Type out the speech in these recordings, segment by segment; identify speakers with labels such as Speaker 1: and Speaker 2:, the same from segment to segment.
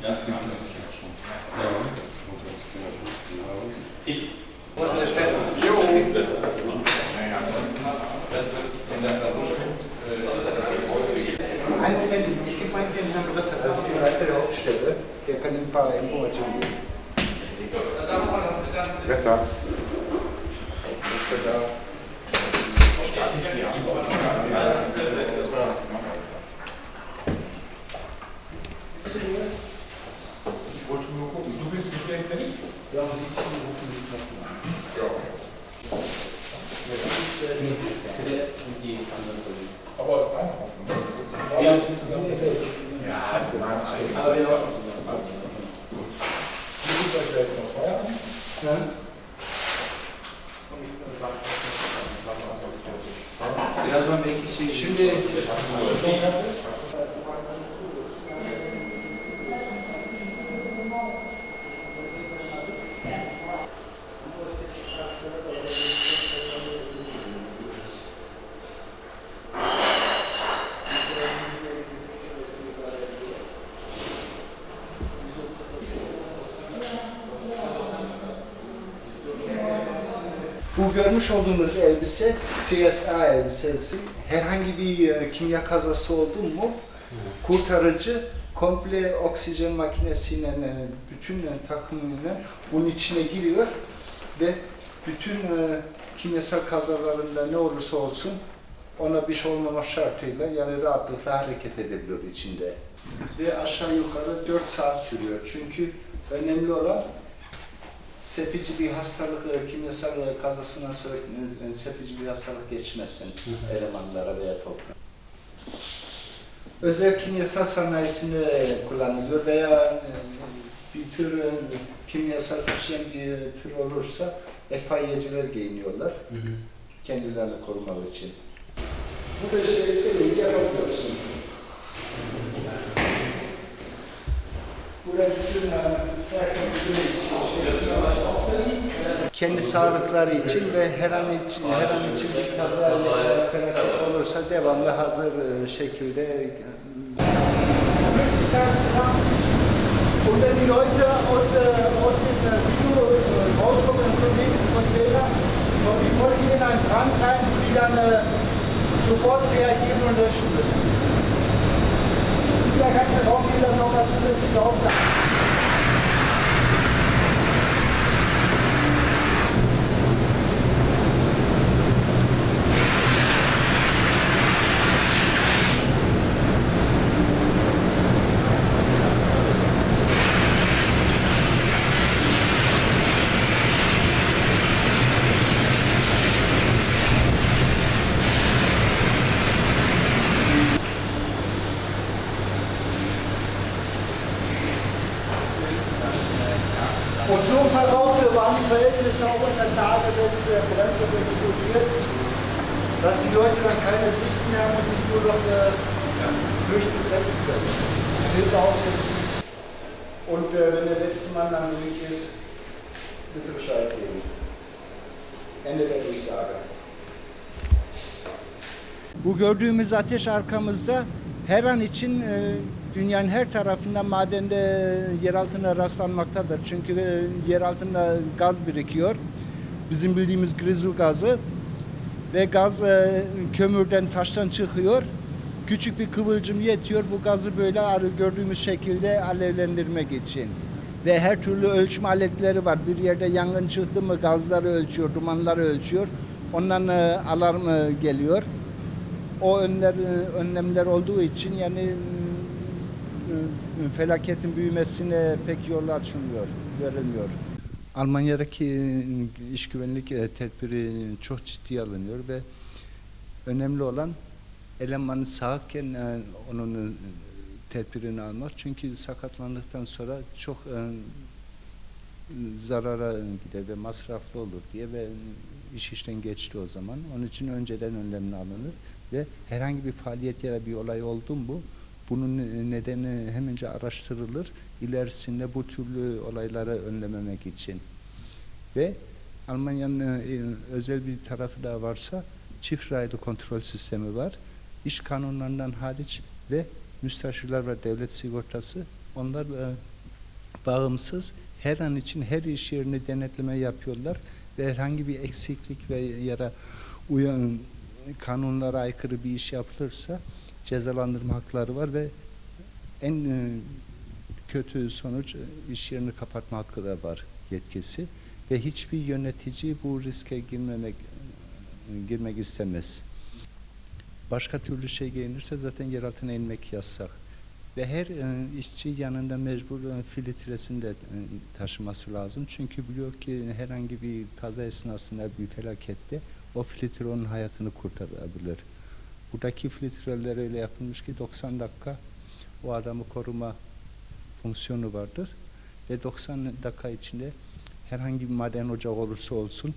Speaker 1: Ja, es gibt es schon. Ja. Ich. Wo
Speaker 2: ist der Stefan?
Speaker 1: Jo!
Speaker 2: Naja,
Speaker 1: ansonsten, das wenn das da so stimmt, das ist das häufig.
Speaker 3: Einen Moment, ich gebe mal den Herrn Bresser als den Leiter der Hauptstelle. Der kann Ihnen ein paar Informationen geben.
Speaker 1: Besser.
Speaker 3: Bresser da.
Speaker 1: Staatlich beantwortet. vielleicht vernichten. Ja, aber Sie ziehen rufen
Speaker 3: die Knochen an. Ja. Das ist äh, die und die
Speaker 1: anderen Kollegen. Aber einkaufen. Wir haben
Speaker 2: schon
Speaker 1: zusammen. Ja,
Speaker 2: aber wir haben auch schon zusammen.
Speaker 1: Wie sieht euch da jetzt noch Feuer an?
Speaker 3: Ja.
Speaker 2: Ja, so eine
Speaker 3: schöne. Bu görmüş olduğunuz elbise CSA elbisesi. Herhangi bir e, kimya kazası oldu mu kurtarıcı komple oksijen makinesiyle e, bütün takımıyla bunun içine giriyor ve bütün e, kimyasal kazalarında ne olursa olsun ona bir şey olmama şartıyla yani rahatlıkla hareket edebiliyor içinde. Ve aşağı yukarı 4 saat sürüyor. Çünkü önemli olan sepici bir hastalık, e, kimyasal e, kazasından sonra e, sepici bir hastalık geçmesin elemanlara veya toprağa. Özel kimyasal sanayisinde kullanılıyor veya e, bir tür kimyasal taşıyan bir tür olursa FIY'ciler giyiniyorlar kendilerini korumak için. Bu da şey istediğin yapabiliyorsun. Buraya bütün e, her türlü şey kendi sağlıkları için ve her an için, her an için bir kaza olursa devamlı hazır e, şekilde Und die Leute aus, aus dem äh, rauskommen von dem Container, kommen die voll in einen Brand rein, die dann sofort reagieren und löschen müssen. Spieler kannst du auch wieder nochmal zusätzliche Aufgaben. Explodiert, dass die Leute dann keine Sicht mehr haben und sich nur noch äh, retten können. Filter aufsetzen. Und äh, wenn der letzte Mann am Weg ist, bitte Bescheid geben. Ende der Durchsage. Bu gördüğümüz ateş arkamızda her an için e, dünyanın her tarafında madende yer altına rastlanmaktadır. Çünkü e, yer altında gaz birikiyor. Bizim bildiğimiz grizu gazı ve gaz e, kömürden taştan çıkıyor. Küçük bir kıvılcım yetiyor bu gazı böyle gördüğümüz şekilde alevlendirmek için. Ve her türlü ölçüm aletleri var. Bir yerde yangın çıktı mı gazları ölçüyor, dumanları ölçüyor. Ondan e, alarm e, geliyor o önler, önlemler olduğu için yani e, felaketin büyümesine pek yol açılmıyor, verilmiyor. Almanya'daki iş güvenlik e, tedbiri çok ciddiye alınıyor ve önemli olan elemanı sağken e, onun e, tedbirini almak. Çünkü sakatlandıktan sonra çok e, zarara gider ve masraflı olur diye ve iş işten geçti o zaman. Onun için önceden önlemini alınır ve herhangi bir faaliyet ya da bir olay oldu mu bunun nedeni hemence araştırılır. İlerisinde bu türlü olayları önlememek için. Ve Almanya'nın e, özel bir tarafı da varsa çift raylı kontrol sistemi var. İş kanunlarından hariç ve müsteşarlar ve devlet sigortası onlar e, bağımsız her an için her iş yerini denetleme yapıyorlar ve herhangi bir eksiklik ve ya da uyan kanunlara aykırı bir iş yapılırsa cezalandırma hakları var ve En e, kötü sonuç e, iş yerini kapatma hakkı da var yetkisi ve hiçbir yönetici bu riske girmemek e, girmek istemez. Başka türlü şey gelirse zaten yer altına inmek yasak. Ve her e, işçi yanında mecbur e, filtresini de e, taşıması lazım. Çünkü biliyor ki herhangi bir kaza esnasında bir felakette o filtre onun hayatını kurtarabilir. Buradaki filtreler öyle yapılmış ki 90 dakika o adamı koruma fonksiyonu vardır. Ve 90 dakika içinde herhangi bir maden ocağı olursa olsun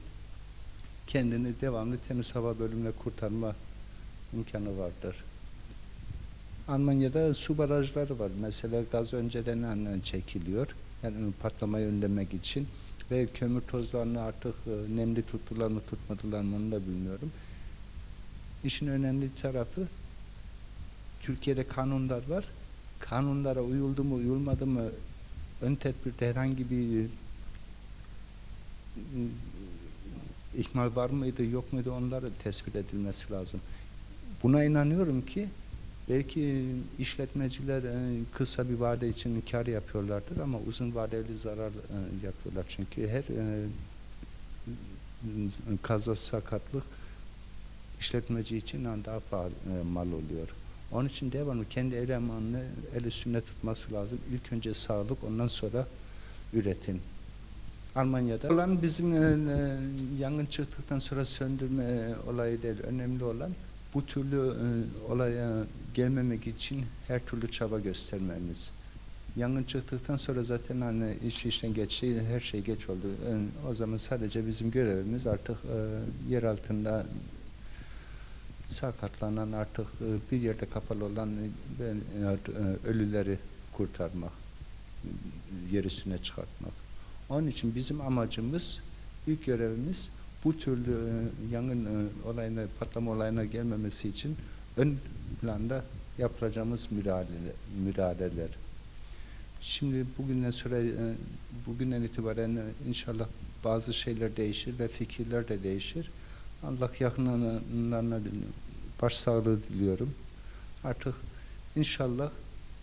Speaker 3: kendini devamlı temiz hava bölümüne kurtarma imkanı vardır. Almanya'da su barajları var. Mesela gaz önceden annen çekiliyor. Yani patlamayı önlemek için ve kömür tozlarını artık e, nemli tuttular mı tutmadılar mı onu da bilmiyorum. İşin önemli tarafı Türkiye'de kanunlar var. Kanunlara uyuldu mu uyulmadı mı ön tedbirde herhangi bir e, ihmal var mıydı yok muydu onları tespit edilmesi lazım. Buna inanıyorum ki belki işletmeciler e, kısa bir vade için kar yapıyorlardır ama uzun vadeli zarar e, yapıyorlar. Çünkü her e, kaza sakatlık işletmeci için daha pahalı e, mal oluyor. Onun için devamlı kendi elemanını el üstünde tutması lazım. İlk önce sağlık ondan sonra üretim. Almanya'da olan bizim e, e, yangın çıktıktan sonra söndürme e, olayı değil. Önemli olan bu türlü e, olaya gelmemek için her türlü çaba göstermemiz. Yangın çıktıktan sonra zaten hani iş işten geçti, her şey geç oldu. E, o zaman sadece bizim görevimiz artık e, yer altında sakatlanan artık e, bir yerde kapalı olan e, e, ölüleri kurtarmak, e, yer üstüne çıkartmak. Onun için bizim amacımız, ilk görevimiz bu türlü yangın olayına, patlama olayına gelmemesi için ön planda yapacağımız müdahale, müdahaleler. Şimdi bugünden sonra, e, bugünden itibaren inşallah bazı şeyler değişir ve fikirler de değişir. Allah yakınlarına başsağlığı diliyorum. Artık inşallah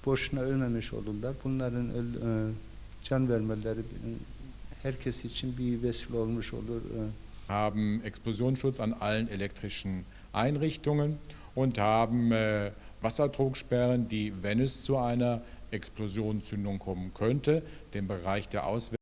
Speaker 3: boşuna ölmemiş olurlar. Bunların öl- e, can vermeleri herkes için bir vesile olmuş olur. E,
Speaker 1: haben Explosionsschutz an allen elektrischen Einrichtungen und haben äh, Wasserdrucksperren, die, wenn es zu einer Explosionszündung kommen könnte, den Bereich der Auswärts